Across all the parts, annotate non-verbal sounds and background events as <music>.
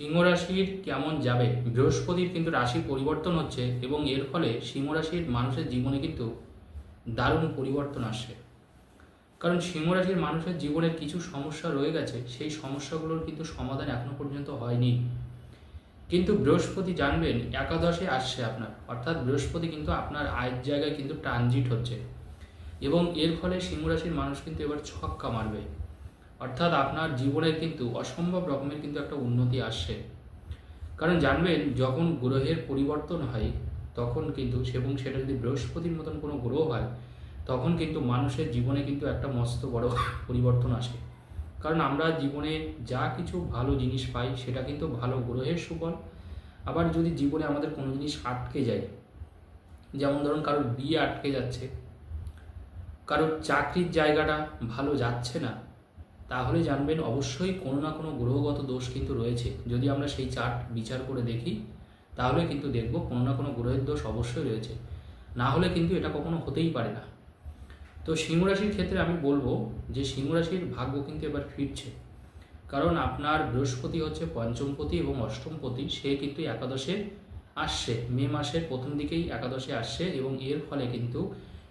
সিংহ রাশির কেমন যাবে? বৃহস্পতির কিন্তু রাশি পরিবর্তন হচ্ছে এবং এর ফলে সিংহ রাশির মানুষের জীবনে কিন্তু দারুণ পরিবর্তন আসছে। কারণ সিংহ রাশির মানুষের জীবনের কিছু সমস্যা রয়ে গেছে, সেই সমস্যাগুলোর কিন্তু সমাধান এখনও পর্যন্ত হয়নি। কিন্তু বৃহস্পতি জানবেন, একাদশে আসছে আপনার। অর্থাৎ বৃহস্পতি কিন্তু আপনার আয়ের জায়গায় কিন্তু ট্রানজিট হচ্ছে। এবং এর ফলে সিংহ রাশির মানুষ কিন্তু এবার ছক্কা মারবে। অর্থাৎ আপনার জীবনের কিন্তু অসম্ভব রকমের কিন্তু একটা উন্নতি আসছে কারণ জানবেন, যখন গ্রহের পরিবর্তন হয়, তখন কিন্তু এবং সেটা যদি বৃহস্পতির মতন কোনো গ্রহ হয়, তখন কিন্তু মানুষের জীবনে কিন্তু একটা মস্ত বড় <laughs> পরিবর্তন আসে। কারণ আমরা জীবনে যা কিছু ভালো জিনিস পাই, সেটা কিন্তু ভালো গ্রহের সুফল। আবার যদি জীবনে আমাদের কোনো জিনিস আটকে যায়, যেমন ধরুন কারোর বিয়ে আটকে যাচ্ছে, কারোর চাকরির জায়গাটা ভালো যাচ্ছে না তাহলে জানবেন অবশ্যই কোনো না কোনো গ্রহগত দোষ কিন্তু রয়েছে। যদি আমরা সেই চার্ট বিচার করে দেখি, তাহলে কিন্তু দেখব কোনো না কোনো গ্রহের দোষ অবশ্যই রয়েছে। না হলে কিন্তু এটা কখনো হতেই পারে না। তো সিংহ রাশির ক্ষেত্রে আমি বলব যে সিংহ রাশির ভাগ্য কিন্তু এবার ফিরছে। কারণ আপনার বৃহস্পতি হচ্ছে পঞ্চমপতি এবং অষ্টমপতি, সে কিন্তু একাদশে আসছে। মে মাসের প্রথম দিকেই একাদশে আসছে এবং এর ফলে কিন্তু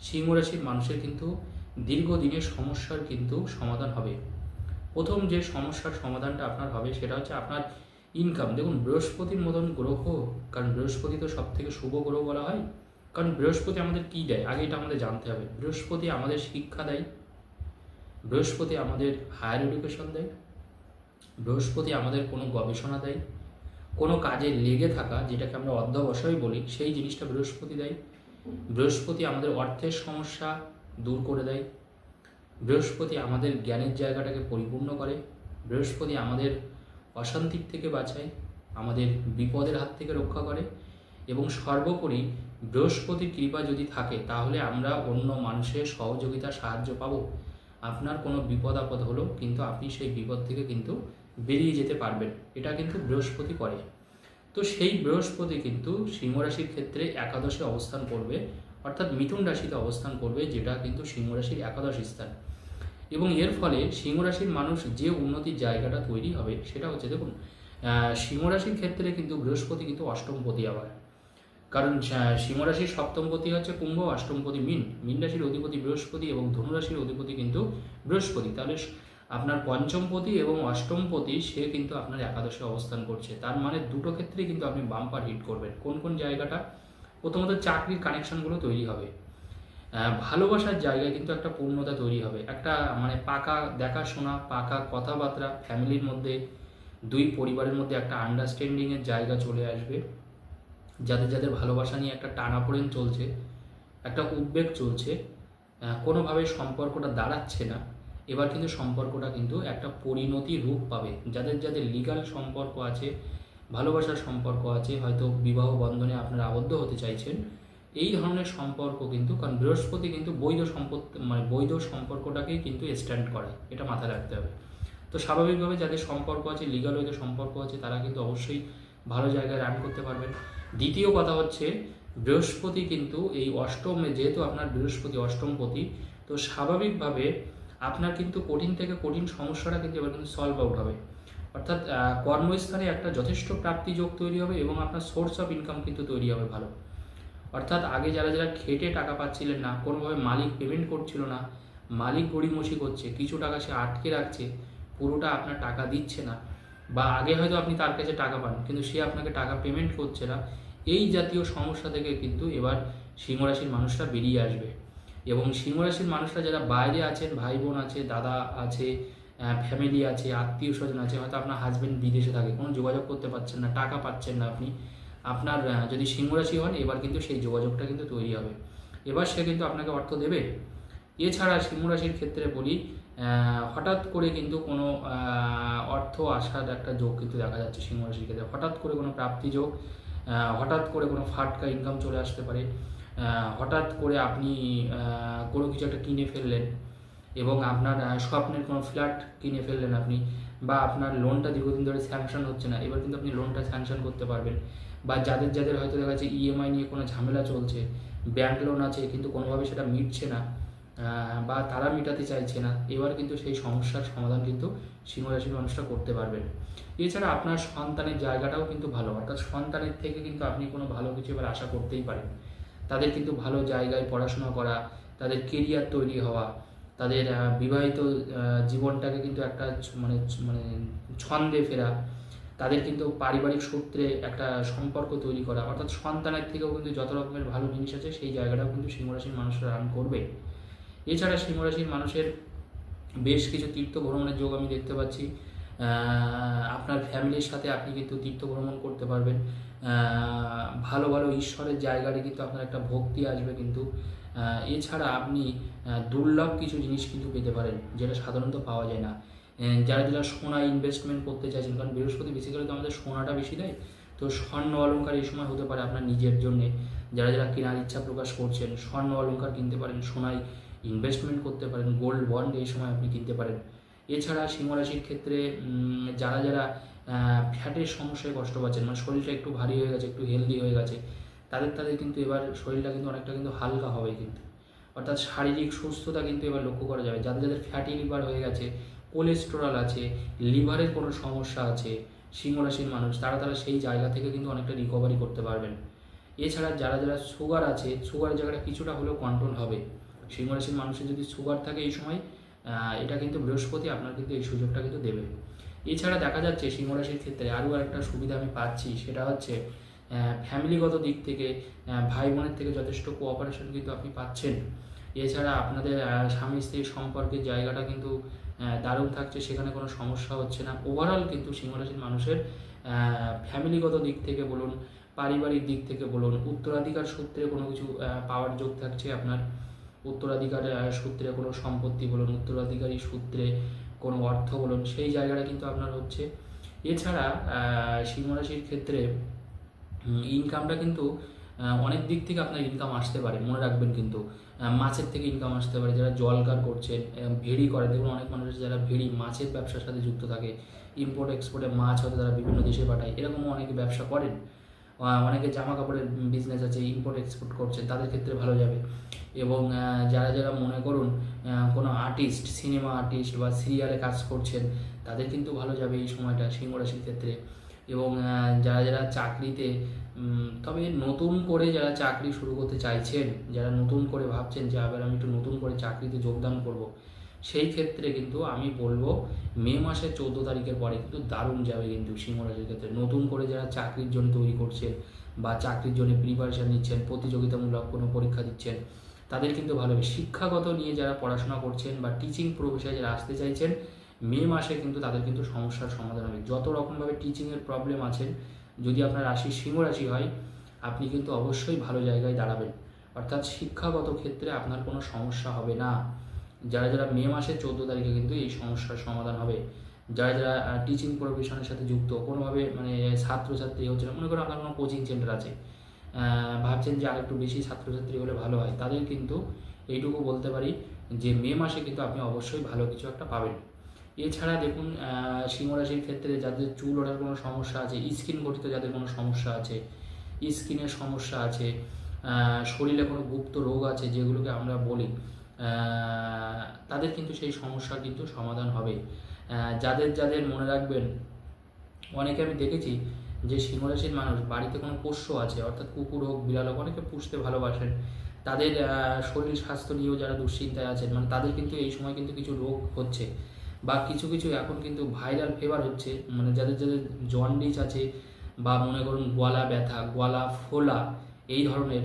সিংহ রাশির মানুষের কিন্তু দীর্ঘদিনের সমস্যার কিন্তু সমাধান হবে। প্রথম যে সমস্যার সমাধানটা আপনার হবে সেটা হচ্ছে আপনার ইনকাম দেখুন, বৃহস্পতির মতন গ্রহ, কারণ বৃহস্পতি তো সব থেকে শুভ গ্রহ বলা হয়, কারণ বৃহস্পতি আমাদের কী দেয়? আগে এটা আমাদের জানতে হবে। বৃহস্পতি আমাদের শিক্ষা দেয়, বৃহস্পতি আমাদের হায়ার এডুকেশন দেয়, বৃহস্পতি আমাদের কোনো গবেষণা দেয়, কোনো কাজে লেগে থাকা, যেটাকে আমরা অধ্যবসায় বলি, সেই জিনিসটা বৃহস্পতি দেয়। বৃহস্পতি আমাদের অর্থের সমস্যা দূর করে দেয় বৃহস্পতি আমাদের জ্ঞানের জায়গাটাকে পরিপূর্ণ করে, বৃহস্পতি আমাদের অশান্তির থেকে বাঁচায়, আমাদের বিপদের হাত থেকে রক্ষা করে এবং সর্বোপরি বৃহস্পতির কৃপা যদি থাকে, তাহলে আমরা অন্য মানুষের সহযোগিতা সাহায্য পাবো। আপনার কোনো বিপদ আপদ হলো কিন্তু আপনি সেই বিপদ থেকে কিন্তু বেরিয়ে যেতে পারবেন। এটা কিন্তু বৃহস্পতি করে। তো সেই বৃহস্পতি কিন্তু সিংহরাশির ক্ষেত্রে একাদশে অবস্থান করবে, অর্থাৎ মিথুন রাশিতে অবস্থান করবে, যেটা কিন্তু সিংহ রাশির একাদশ স্থান। এবং এর ফলে সিংহ রাশির মানুষ যে উন্নতির জায়গাটা তৈরি হবে সেটা হচ্ছে দেখুন আহ, সিংহ রাশির ক্ষেত্রে কিন্তু বৃহস্পতি কিন্তু অষ্টমপতি আবার। কারণ আহ, সিংহ রাশির সপ্তমপতি হচ্ছে কুম্ভ অষ্টমপতি মিন। মিন রাশির অধিপতি বৃহস্পতি এবং ধনুরাশির অধিপতি কিন্তু বৃহস্পতি। তাহলে আপনার পঞ্চমপতি এবং অষ্টমপতি সে কিন্তু আপনার একাদশে অবস্থান করছে। তার মানে দুটো ক্ষেত্রেই কিন্তু আপনি বাম্পার হিট করবেন। কোন কোন জায়গাটা? প্রথমত চাকরির কানেকশনগুলো তৈরি হবে। ভালোবাসার জায়গায় কিন্তু একটা পূর্ণতা তৈরি হবে। একটা মানে পাকা দেখাশোনা, পাকা কথাবার্তা, ফ্যামিলির মধ্যে, দুই পরিবারের মধ্যে একটা আন্ডারস্ট্যান্ডিংয়ের জায়গা চলে আসবে। যাদের যাদের ভালোবাসা নিয়ে একটা টানাপোড়েন চলছে, একটা উদ্বেগ চলছে কোনোভাবে সম্পর্কটা দাঁড়াচ্ছে না, এবার কিন্তু সম্পর্কটা কিন্তু একটা পরিণতি রূপ পাবে। যাদের যাদের লিগাল সম্পর্ক আছে, ভালোবাসার সম্পর্ক আছে, হয়তো বিবাহ বন্ধনে আপনারা আবদ্ধ হতে চাইছেন এই ধরনের সম্পর্ক কিন্তু, কারণ বৃহস্পতি কিন্তু বৈধ সম্পত্তি মানে বৈধ সম্পর্কটাকেই কিন্তু স্ট্যান্ড করে, এটা মাথায় রাখতে হবে। তো স্বাভাবিকভাবে যাদের সম্পর্ক আছে লিগাল ওয়েতে সম্পর্ক আছে, তারা কিন্তু অবশ্যই ভালো জায়গায় রান করতে পারবেন। দ্বিতীয় কথা হচ্ছে, বৃহস্পতি কিন্তু এই অষ্টমে, যেহেতু আপনার বৃহস্পতি অষ্টমপতি, তো স্বাভাবিকভাবে আপনার কিন্তু কঠিন থেকে কঠিন সমস্যাটা কিন্তু এবার কিন্তু সলভ আউট হবে। অর্থাৎ কর্মস্থানে একটা যথেষ্ট প্রাপ্তি যোগ তৈরি হবে এবং আপনার সোর্স অফ ইনকাম কিন্তু তৈরি হবে ভালো। অর্থাৎ আগে যারা যারা খেটে টাকা পাচ্ছিলেন না, কোনোভাবে মালিক পেমেন্ট করছিল না, মালিক গড়িমসি করছে, কিছু টাকা সে আটকে রাখছে, পুরোটা আপনার টাকা দিচ্ছে না। বা আগে হয়তো আপনি তার কাছে টাকা পান, কিন্তু সে আপনাকে টাকা পেমেন্ট করছে না, এই জাতীয় সমস্যা থেকে কিন্তু এবার সিংহরাশির মানুষরা বেরিয়ে আসবে। এবং সিংহরাশির মানুষরা যারা বাইরে আছেন ভাই বোন আছে, দাদা আছে ফ্যামিলি আছে আত্মীয় স্বজন আছে, হয়তো আপনার হাজবেন্ড বিদেশে থাকে, কোনো যোগাযোগ করতে পারছেন না, টাকা পাচ্ছেন না আপনি আপনার যদি সিংহরাশি হন, এবার কিন্তু সেই যোগাযোগটা কিন্তু তৈরি হবে। এবার সে কিন্তু আপনাকে অর্থ দেবে। এছাড়া সিংহরাশির ক্ষেত্রে বলি হঠাৎ করে কিন্তু কোনো অর্থ আসার একটা যোগ কিন্তু দেখা যাচ্ছে সিংহরাশির ক্ষেত্রে। হঠাৎ করে কোনো প্রাপ্তি যোগ হঠাৎ করে কোনো ফাটকা ইনকাম চলে আসতে পারে হঠাৎ করে আপনি কোনো কিছু একটা কিনে ফেললেন এবং আপনার স্বপ্নের কোনো ফ্ল্যাট কিনে ফেললেন আপনি বা আপনার লোনটা দীর্ঘদিন ধরে স্যাংশন হচ্ছে না, এবার কিন্তু আপনি লোনটা স্যাংশন করতে পারবেন। বা যাদের যাদের হয়তো দেখা যাচ্ছে ইএমআই নিয়ে কোনো ঝামেলা চলছে ব্যাংক লোন আছে, কিন্তু কোনোভাবে সেটা মিটছে না বা তারা মেটাতে চাইছে না, এবার কিন্তু সেই সমস্যার সমাধান কিন্তু সিংহ রাশির মানুষরা করতে পারবেন এছাড়া আপনার সন্তানের জায়গাটাও কিন্তু ভালো, অর্থাৎ সন্তানের থেকে কিন্তু আপনি কোনো ভালো কিছু এবার আশা করতেই পারেন। তাদের কিন্তু ভালো জায়গায় পড়াশোনা করা, তাদের কেরিয়ার তৈরি হওয়া, তাদের বিবাহিত জীবনটাকে কিন্তু একটা মানে মানে ছন্দে ফেরা তাদের কিন্তু পারিবারিক সূত্রে একটা সম্পর্ক তৈরি করা। অর্থাৎ সন্তানের থেকেও কিন্তু যত রকমের ভালো জিনিস আছে, সেই জায়গাটাও কিন্তু সিংহরাশির মানুষরা রান করবে। এছাড়া সিংহরাশির মানুষের বেশ কিছু তীর্থ ভ্রমণের যোগ আমি দেখতে পাচ্ছি। আপনার ফ্যামিলির সাথে আপনি কিন্তু তীর্থ ভ্রমণ করতে পারবেন। ভালো ভালো ঈশ্বরের জায়গায় কিন্তু আপনার একটা ভক্তি আসবে কিন্তু। এছাড়া আপনি দুর্লভ কিছু জিনিস কিন্তু পেতে পারেন, যেটা সাধারণত পাওয়া যায় না। যারা যারা সোনা ইনভেস্টমেন্ট করতে চাইছেন, কারণ বৃহস্পতি বেসিক্যালি তো আমাদের সোনাটা বেশি দেয় তো স্বর্ণ অলংকার এই সময় হতে পারে আপনার নিজের জন্যে। যারা যারা কেনার ইচ্ছা প্রকাশ করছেন, স্বর্ণ অলংকার কিনতে পারেন, সোনায় ইনভেস্টমেন্ট করতে পারেন গোল্ড বন্ড এই সময় আপনি কিনতে পারেন। এছাড়া সিংহরাশির ক্ষেত্রে যারা যারা ফ্যাটের সমস্যায় কষ্ট পাচ্ছেন মানে শরীরটা একটু ভারী হয়ে গেছে, একটু হেলদি হয়ে গেছে, তাদের তাদের কিন্তু এবার শরীরটা কিন্তু অনেকটা কিন্তু হালকা হবে কিন্তু। অর্থাৎ শারীরিক সুস্থতা কিন্তু এবার লক্ষ্য করা যাবে। যাদের যাদের ফ্যাটি লিভার হয়ে গেছে কোলেস্টেরল আছে লিভারের কোনো সমস্যা আছে, সিংহরাশির মানুষ, তারা তারা সেই জায়গা থেকে কিন্তু অনেকটা রিকভারি করতে পারবেন। এছাড়া যারা যারা সুগার আছে সুগারের জায়গাটা কিছুটা হলেও কন্ট্রোল হবে। সিংহরাশির মানুষের যদি সুগার থাকে এই সময় এটা কিন্তু বৃহস্পতি আপনার কিন্তু এই সুযোগটা কিন্তু দেবে। এছাড়া দেখা যাচ্ছে সিংহরাশির ক্ষেত্রে আরও একটা সুবিধা আমি পাচ্ছি, সেটা হচ্ছে ফ্যামিলিগত দিক থেকে ভাই বোনের থেকে যথেষ্ট কোঅপারেশন কিন্তু আপনি পাচ্ছেন। এছাড়া আপনাদের স্বামী স্ত্রীর সম্পর্কের জায়গাটা কিন্তু দারুণ থাকছে, সেখানে কোনো সমস্যা হচ্ছে না। ওভারঅল কিন্তু সিংহরাশির মানুষের ফ্যামিলিগত দিক থেকে বলুন, পারিবারিক দিক থেকে বলুন, উত্তরাধিকার সূত্রে কোনো কিছু পাওয়ার যোগ থাকছে আপনার? উত্তরাধিকার সূত্রে কোনো সম্পত্তি বলুন, উত্তরাধিকারী সূত্রে কোনো অর্থ বলুন, সেই জায়গাটা কিন্তু আপনার হচ্ছে। এছাড়া সিংহরাশির ক্ষেত্রে ইনকামটা কিন্তু অনেক দিক থেকে আপনার ইনকাম আসতে পারে, মনে রাখবেন কিন্তু। মাছের থেকে ইনকাম আসতে পারে, যারা জলকার করছেন ভেড়ি করে। দেখুন, অনেক মানুষ যারা ভেড়ি, মাছের ব্যবসার সাথে যুক্ত থাকে। ইম্পোর্ট এক্সপোর্টে মাছ হয়তো তারা বিভিন্ন দেশে পাঠায়। এরকমও অনেকে ব্যবসা করেন। অনেকে জামা কাপড়ের বিজনেস আছে ইম্পোর্ট এক্সপোর্ট করছেন তাদের ক্ষেত্রে ভালো যাবে। এবং যারা যারা মনে করুন কোনো আর্টিস্ট সিনেমা আর্টিস্ট বা সিরিয়ালে কাজ করছেন, তাদের কিন্তু ভালো যাবে এই সময়টা সিংহ রাশির ক্ষেত্রে। এবং যারা যারা চাকরিতে তবে নতুন করে যারা চাকরি শুরু করতে চাইছেন, যারা নতুন করে ভাবছেন যে আবার আমি একটু নতুন করে চাকরিতে যোগদান করব, সেই ক্ষেত্রে কিন্তু আমি বলব মে মাসের চৌদ্দ তারিখের পরে কিন্তু দারুণ যাবে কিন্তু সিংহ রাশির ক্ষেত্রে। নতুন করে যারা চাকরির জন্য তৈরি করছেন বা চাকরির জন্য প্রিপারেশন নিচ্ছেন, প্রতিযোগিতামূলক কোনো পরীক্ষা দিচ্ছেন, তাদের কিন্তু ভালো হবে। শিক্ষাগত নিয়ে যারা পড়াশোনা করছেন বা টিচিং প্রফেশনে যারা আসতে চাইছেন মে মাসে কিন্তু তাদের কিন্তু সমস্যার সমাধান হবে। যত রকমভাবে টিচিংয়ের প্রবলেম আছে, যদি আপনার রাশি সিংহ রাশি হয়, আপনি কিন্তু অবশ্যই ভালো জায়গায় দাঁড়াবেন। অর্থাৎ শিক্ষাগত ক্ষেত্রে আপনার কোনো সমস্যা হবে না। যারা যারা মে মাসের চোদ্দ তারিখে কিন্তু এই সমস্যার সমাধান হবে। যারা যারা টিচিং প্রফেশনের সাথে যুক্ত, কোনোভাবে মানে ছাত্রছাত্রী হচ্ছে না, মনে করুন আপনার কোনো কোচিং সেন্টার আছে ভাবছেন যে আরেকটু বেশি ছাত্রছাত্রী হলে ভালো হয়, তাদের কিন্তু এইটুকু বলতে পারি যে মে মাসে কিন্তু আপনি অবশ্যই ভালো কিছু একটা পাবেন। এছাড়া দেখুন আহ, সিংহ রাশির ক্ষেত্রে যাদের চুল ওঠার কোনো সমস্যা আছে স্কিন গঠিত যাদের কোনো সমস্যা আছে স্কিনের সমস্যা আছে শরীরে কোনো গুপ্ত রোগ আছে যেগুলোকে আমরা বলি তাদের কিন্তু সেই সমস্যা কিন্তু সমাধান হবে। যাদের যাদের মনে রাখবেন অনেকে আমি দেখেছি যে সিংহরাশির মানুষ বাড়িতে কোনো পোষ্য আছে অর্থাৎ কুকুর হোক বিড়াল হোক অনেকে পুষতে ভালোবাসেন। তাদের শরীর স্বাস্থ্য নিয়েও যারা দুশ্চিন্তায় আছেন মানে তাদের কিন্তু এই সময় কিন্তু কিছু রোগ হচ্ছে। বা কিছু কিছু এখন কিন্তু ভাইরাল ফেভার হচ্ছে মানে যাদের যাদের জন্ডিস আছে বা মনে করুন গলা ব্যথা, গলা ফোলা, এই ধরনের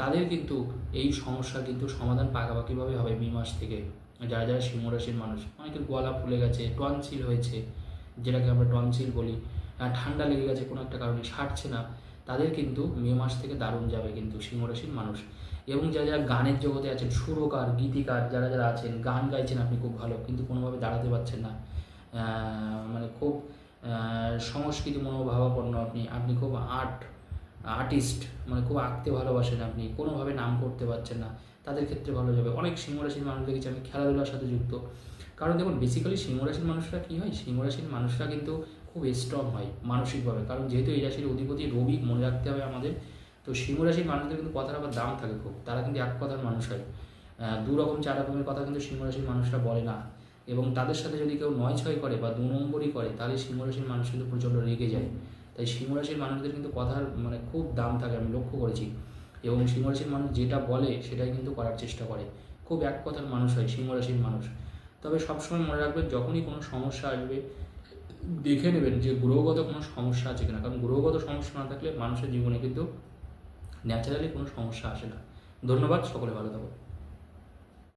তাদের কিন্তু এই সমস্যা কিন্তু সমাধান পাকাপাকিভাবে হবে মে মাস থেকে। যারা যারা সিংহরাশির মানুষ, অনেকের গলা ফুলে গেছে টনসিল হয়েছে, যেটাকে আমরা টনসিল বলি ঠান্ডা লেগে গেছে কোনো একটা কারণে, সারছে না, তাদের কিন্তু মে মাস থেকে দারুণ যাবে কিন্তু সিংহরাশির মানুষ। এবং যারা যারা গানের জগতে আছেন, সুরকার, গীতিকার যারা যারা আছেন, গান গাইছেন আপনি খুব ভালো, কিন্তু কোনোভাবে দাঁড়াতে পারছেন না। মানে খুব সংস্কৃতি মনোভাবাপন্ন আপনি আপনি খুব আর্ট, আর্টিস্ট মানে খুব আঁকতে ভালোবাসেন আপনি, কোনোভাবে নাম করতে পারছেন না, তাদের ক্ষেত্রে ভালো যাবে। অনেক সিংহরাশির মানুষ দেখেছি, আমি খেলাধুলার সাথে যুক্ত। কারণ দেখুন বেসিক্যালি সিংহরাশির মানুষরা কী হয়? সিংহরাশির মানুষরা কিন্তু খুব স্ট্রং হয় মানসিকভাবে। কারণ যেহেতু এই রাশির অধিপতি রবি মনে রাখতে হবে আমাদের তো সিংহরাশির মানুষদের কিন্তু কথার আবার দাম থাকে খুব। তারা কিন্তু এক কথার মানুষ হয়। দু রকম, চার রকমের কথা কিন্তু সিংহরাশির মানুষরা বলে না। এবং তাদের সাথে যদি কেউ নয় ছয় করে বা দু নম্বরই করে, তাহলে সিংহরাশির মানুষ কিন্তু প্রচণ্ড রেগে যায়। তাই সিংহরাশির মানুষদের কিন্তু কথার মানে খুব দাম থাকে, আমি লক্ষ্য করেছি। এবং সিংহরাশির মানুষ যেটা বলে, সেটাই কিন্তু করার চেষ্টা করে। খুব এক কথার মানুষ হয় সিংহরাশির মানুষ। তবে সবসময় মনে রাখবেন যখনই কোনো সমস্যা আসবে, দেখে নেবেন যে গ্রহগত কোনো সমস্যা আছে কিনা। কারণ গ্রহগত সমস্যা না থাকলে মানুষের জীবনে কিন্তু ন্যাচারালি কোনো সমস্যা আসে না। ধন্যবাদ সকলে ভালো থাকো